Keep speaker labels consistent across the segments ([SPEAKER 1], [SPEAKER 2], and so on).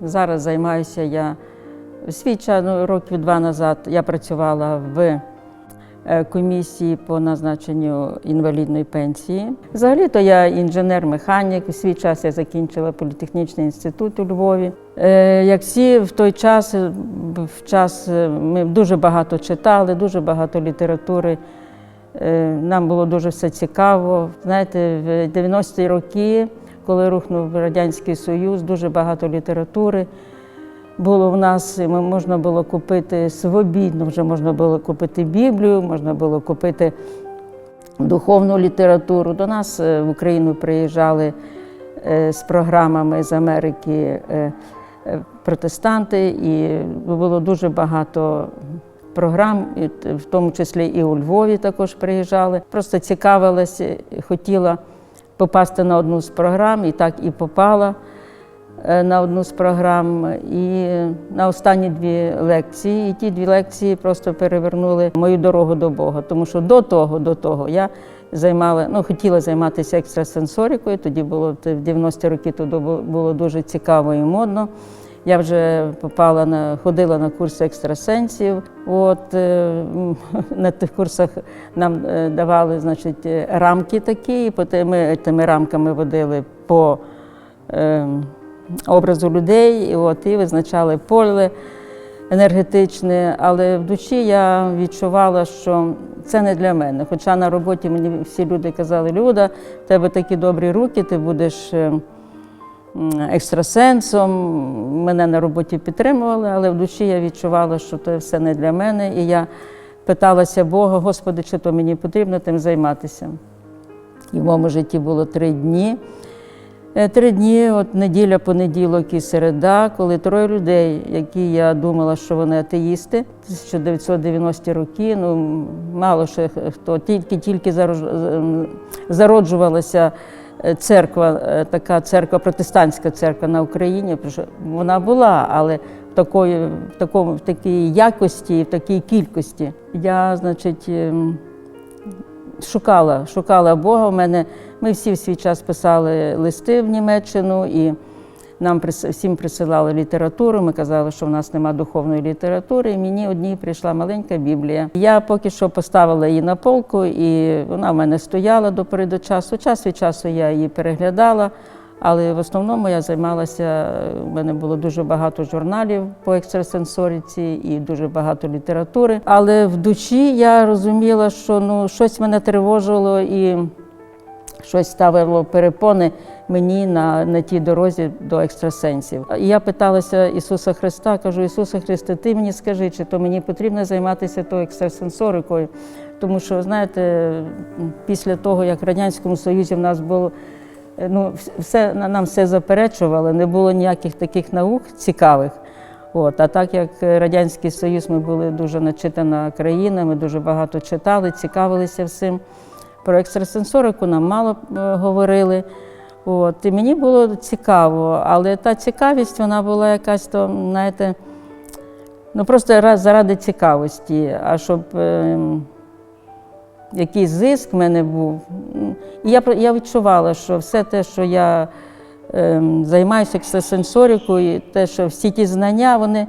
[SPEAKER 1] Зараз займаюся. Я свій час, ну, років два назад, я працювала в е, комісії по назначенню інвалідної пенсії. Взагалі-то я інженер-механік. В свій час я закінчила політехнічний інститут у Львові. Е, Як всі в той час, е, в час ми дуже багато читали, дуже багато літератури. Нам було дуже все цікаво. Знаєте, в 90-ті роки, коли рухнув Радянський Союз, дуже багато літератури було в нас. Можна було купити свобідно, вже можна було купити Біблію, можна було купити духовну літературу. До нас е, в Україну приїжджали е, з програмами з Америки е, протестанти, і було дуже багато програм, в тому числі і у Львові також приїжджали. Просто цікавилася, хотіла попасти на одну з програм, і так і попала е, на одну з програм. І на останні дві лекції. І ті дві лекції просто перевернули мою дорогу до Бога. Тому що до того, до того я займала, ну, хотіла займатися екстрасенсорикою. Тоді було в 90-ті роки тоді було дуже цікаво і модно. Я вже попала на ходила на курси екстрасенсів. От е, на тих курсах нам е, давали, значить, е, рамки такі, і потім ми тими рамками водили по е, образу людей, і от і визначали поле енергетичне. Але в душі я відчувала, що це не для мене. Хоча на роботі мені всі люди казали, Люда, в тебе такі добрі руки, ти будеш. Екстрасенсом. Мене на роботі підтримували, але в душі я відчувала, що це все не для мене. І я питалася Бога, Господи, чи то мені потрібно тим займатися. І в моєму житті було три дні. Е, Три дні, от неділя, понеділок і середа, коли троє людей, які я думала, що вони атеїсти, 1990-ті роки, ну мало ще хто, тільки-тільки зароджувалася церква, е, така церква, протестантська церква на Україні. Вона була, але в такої, в такому, в такій якості, в такій кількості. Я, значить, ем, шукала, шукала Бога. У мене ми всі в свій час писали листи в Німеччину і нам всім присилали літературу. Ми казали, що в нас нема духовної літератури. І мені одній прийшла маленька Біблія. Я поки що поставила її на полку, і вона в мене стояла до пори до часу. Час від часу я її переглядала. Але в основному я займалася, у мене було дуже багато журналів по екстрасенсоріці і дуже багато літератури. Але в душі я розуміла, що ну, щось мене тривожило і щось ставило перепони мені на, на тій дорозі до екстрасенсів. І я питалася Ісуса Христа, кажу, Ісусе Христе, ти мені скажи, чи то мені потрібно займатися то екстрасенсорикою. Тому що, знаєте, після того, як в Радянському Союзі в нас було ну, все, нам все заперечували, не було ніяких таких наук цікавих. От, а так як Радянський Союз, ми були дуже начитана країна, ми дуже багато читали, цікавилися всім. Про екстрасенсорику нам мало е, говорили. От, і мені було цікаво, але та цікавість вона була якась то, знаєте, ну просто заради цікавості, а щоб е, якийсь зиск в мене був. І я, я відчувала, що все те, що я е, займаюся екстрасенсорикою, те, що всі ті знання, вони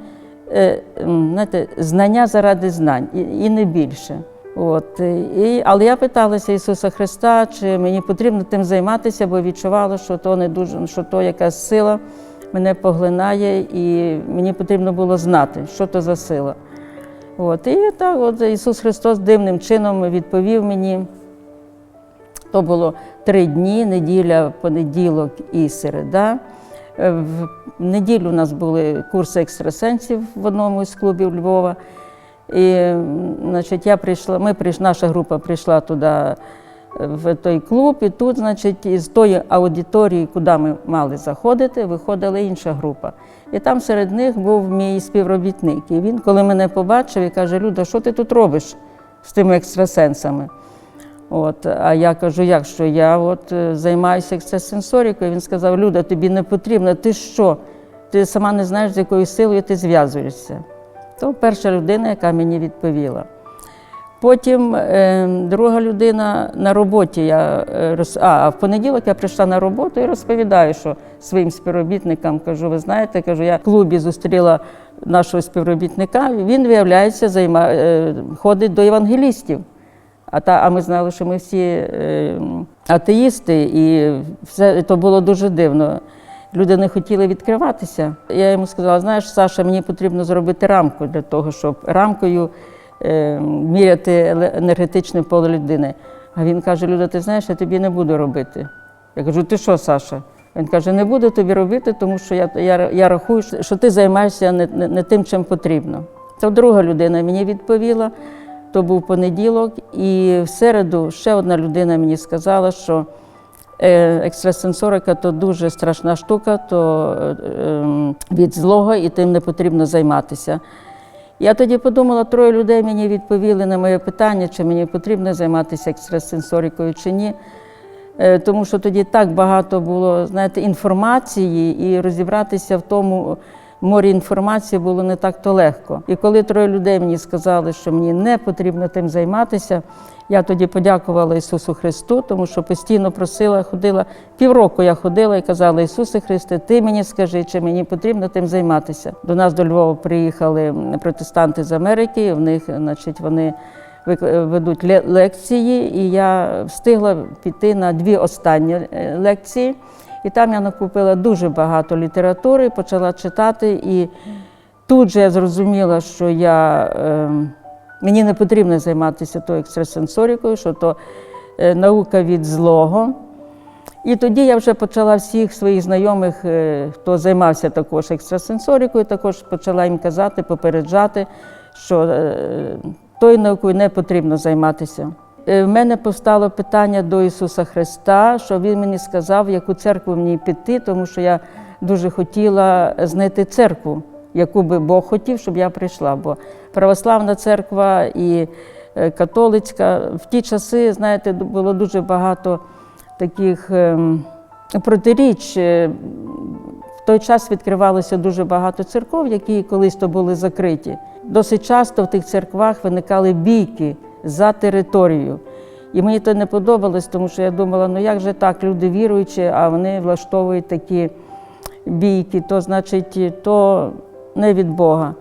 [SPEAKER 1] е, знаєте, знання заради знань і не більше. От, і, але я питалася Ісуса Христа, чи мені потрібно тим займатися, бо відчувала, що то не дуже, що то якась сила мене поглинає, і мені потрібно було знати, що то за сила. От, і так, от Ісус Христос дивним чином відповів мені. То було три дні, неділя, понеділок і середа. Е, В неділю у нас були курси екстрасенсів в одному з клубів Львова. І, значить, я прийшла, ми прийшла, наша група прийшла туди е, в той клуб, і тут, значить, із тої аудиторії, куди ми мали заходити, виходила інша група. І там серед них був мій співробітник. І він, коли мене побачив, і каже: Люда, що ти тут робиш з тими екстрасенсами? От, а я кажу, як що я от е, займаюся екстрасенсорикою. Він сказав: Люда, тобі не потрібно, ти що? Ти сама не знаєш, з якою силою ти зв'язуєшся. То перша людина, яка мені відповіла. Потім е, друга людина на роботі. Я е, а, в понеділок я прийшла на роботу і розповідаю, що своїм співробітникам кажу, ви знаєте, кажу, я в клубі зустріла нашого співробітника. Він, виявляється, займа... е, ходить до евангелістів. А, та, а ми знали, що ми всі атеїсти, і все то було дуже дивно. Люди не хотіли відкриватися. Я йому сказала: знаєш, Саша, мені потрібно зробити рамку для того, щоб рамкою е, міряти енергетичне поле людини. А він каже: Люда, ти знаєш, я тобі не буду робити. Я кажу, ти що, Саша? Він каже, не буду тобі робити, тому що я, я, я рахую, що ти займаєшся не, не, не тим, чим потрібно. Це друга людина мені відповіла. То був понеділок, і в середу ще одна людина мені сказала, що екстрасенсорика то дуже страшна штука, то е, ем, від злого і тим не потрібно займатися. Я тоді подумала, троє людей мені відповіли на моє питання, чи мені потрібно займатися екстрасенсорикою чи ні. Е, Тому що тоді так багато було знаєте, інформації, і розібратися в тому морі інформації було не так то легко. І коли троє людей мені сказали, що мені не потрібно тим займатися, я тоді подякувала Ісусу Христу, тому що постійно просила, ходила півроку. Я ходила і казала: Ісусе Христе, ти мені скажи, чи мені потрібно тим займатися. До нас до Львова приїхали протестанти з Америки. В них, значить, вони ведуть лекції, і я встигла піти на дві останні е, лекції. І там я накупила дуже багато літератури, почала читати, і тут же я зрозуміла, що я, е, мені не потрібно займатися тою екстрасенсорикою, що то е, наука від злого. І тоді я вже почала всіх своїх знайомих, е, хто займався також екстрасенсорикою, також почала їм казати, попереджати, що е, тою наукою не потрібно займатися. Е, В мене постало питання до Ісуса Христа, що Він мені сказав, в яку церкву мені піти, тому що я дуже хотіла знайти церкву, яку би Бог хотів, щоб я прийшла. Бо православна церква і е, католицька в ті часи, знаєте, було дуже багато таких ем, протиріч. Е, В той час відкривалося дуже багато церков, які колись то були закриті. Досить часто в тих церквах виникали бійки за територію. І мені то не подобалось, тому що я думала, ну як же так, люди віруючі, а вони влаштовують такі бійки, то значить, то не від Бога.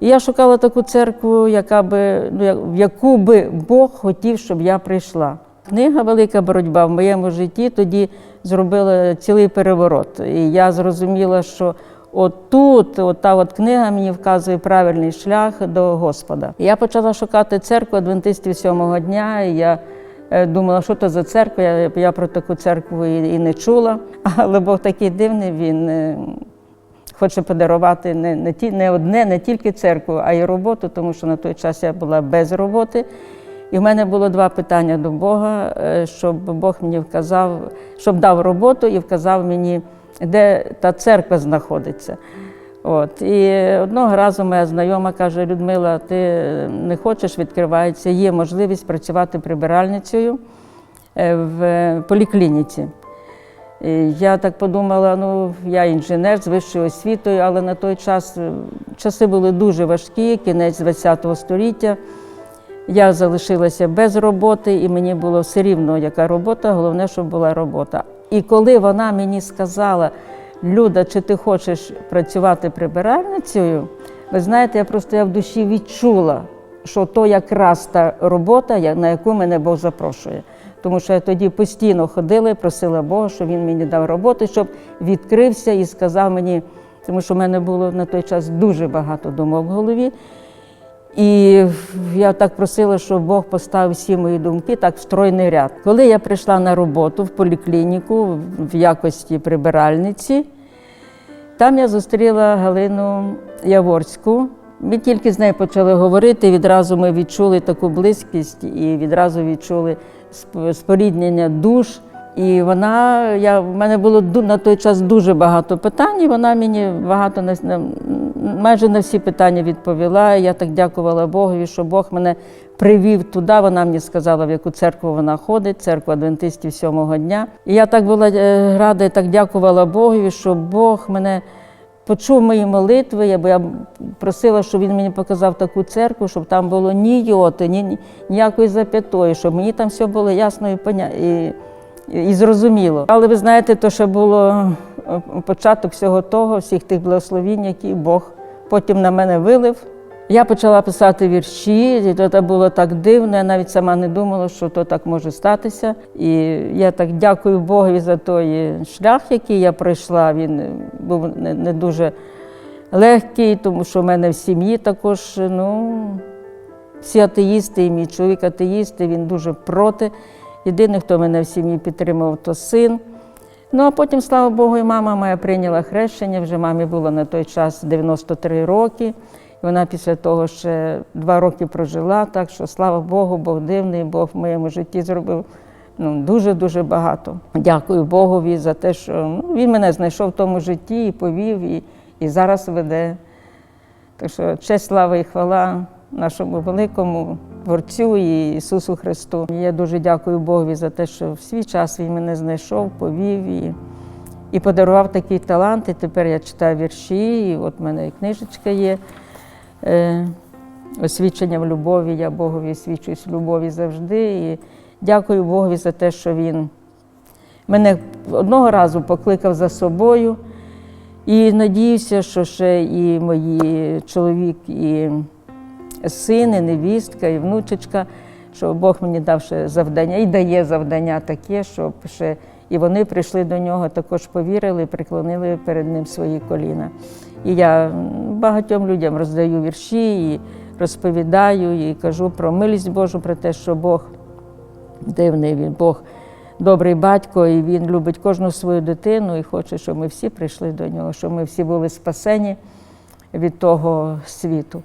[SPEAKER 1] І я шукала таку церкву, яка би, ну, в яку би Бог хотів, щоб я прийшла. Книга Велика боротьба в моєму житті тоді зробила цілий переворот. І я зрозуміла, що отут, от та от книга мені вказує правильний шлях до Господа. Я почала шукати церкву адвентистів сьомого дня. І я е, думала, що то за церква. Я, я про таку церкву і, і не чула. Але Бог такий дивний, він. е, хоче подарувати не, не, ті, не одне, не тільки церкву, а й роботу, тому що на той час я була без роботи. І в мене було два питання до Бога, е, щоб Бог мені вказав, щоб дав роботу і вказав мені, де та церква знаходиться. От. І одного разу моя знайома каже: Людмила, ти не хочеш, відкривається, є можливість працювати прибиральницею е, в поліклініці. І Я так подумала, ну я інженер з вищою освітою, але на той час е, часи були дуже важкі, кінець ХХ століття. Я залишилася без роботи, і мені було все рівно, яка робота, головне, щоб була робота. І коли вона мені сказала, Люда, чи ти хочеш працювати прибиральницею, ви знаєте, я просто я в душі відчула, що то якраз та робота, на яку мене Бог запрошує. Тому що я тоді постійно ходила і просила Бога, щоб він мені дав роботу, щоб відкрився і сказав мені, тому що в мене було на той час дуже багато думок в голові. І я так просила, щоб Бог поставив всі мої думки так в стройний ряд. Коли я прийшла на роботу в поліклініку в якості прибиральниці, там я зустріла Галину Яворську. Ми тільки з нею почали говорити, відразу ми відчули таку близькість і відразу відчули сп- споріднення душ. І вона, я, в мене було на той час дуже багато питань, і вона мені багато на, майже на всі питання відповіла. Я так дякувала Богові, що Бог мене привів туди. Вона мені сказала, в яку церкву вона ходить, церкву адвентистів сьомого дня. І я так була е, рада і так дякувала Богові, що Бог мене почув мої молитви, бо я просила, щоб він мені показав таку церкву, щоб там було ні йоти, ні, ні- ніякої зап'ятої, щоб мені там все було ясно і, поня... і, зрозуміло. Але ви знаєте, то ще було е, початок всього того, всіх тих благословінь, які Бог потім на мене вилив. Я почала писати вірші, і то це було так дивно. Я навіть сама не думала, що то так може статися. І я так дякую Богові за той шлях, який я пройшла. Він був не, не дуже легкий, тому що в мене в сім'ї також ну, всі атеїсти, і мій чоловік атеїст, і він дуже проти. Єдиний, хто мене в сім'ї підтримав, то син. Ну а потім, слава Богу, і мама моя прийняла хрещення. Вже мамі було на той час 93 роки. Вона після того ще два роки прожила. Так що, слава Богу, Бог дивний, Бог в моєму житті зробив ну, дуже-дуже багато. Дякую Богові за те, що ну, він мене знайшов в тому житті і повів, і, і зараз веде. Так що честь, слава і хвала нашому великому Творцю і Ісусу Христу. Я дуже дякую Богові за те, що в свій час Він мене знайшов, повів і, і подарував такий талант. І тепер я читаю вірші, і от в мене книжечка є. Е, освідчення в любові. Я Богові освічуюсь в любові завжди. І дякую Богові за те, що Він мене одного разу покликав за собою. І надіюся, що ще і мої чоловік, і син, і невістка, і внучечка, що Бог мені дав ще завдання і дає завдання таке, щоб ще і вони прийшли до нього, також повірили, приклонили перед ним свої коліна. І я багатьом людям роздаю вірші і розповідаю, і кажу про милість Божу, про те, що Бог дивний, він Бог добрий батько, і він любить кожну свою дитину і хоче, щоб ми всі прийшли до нього, щоб ми всі були спасені від того світу.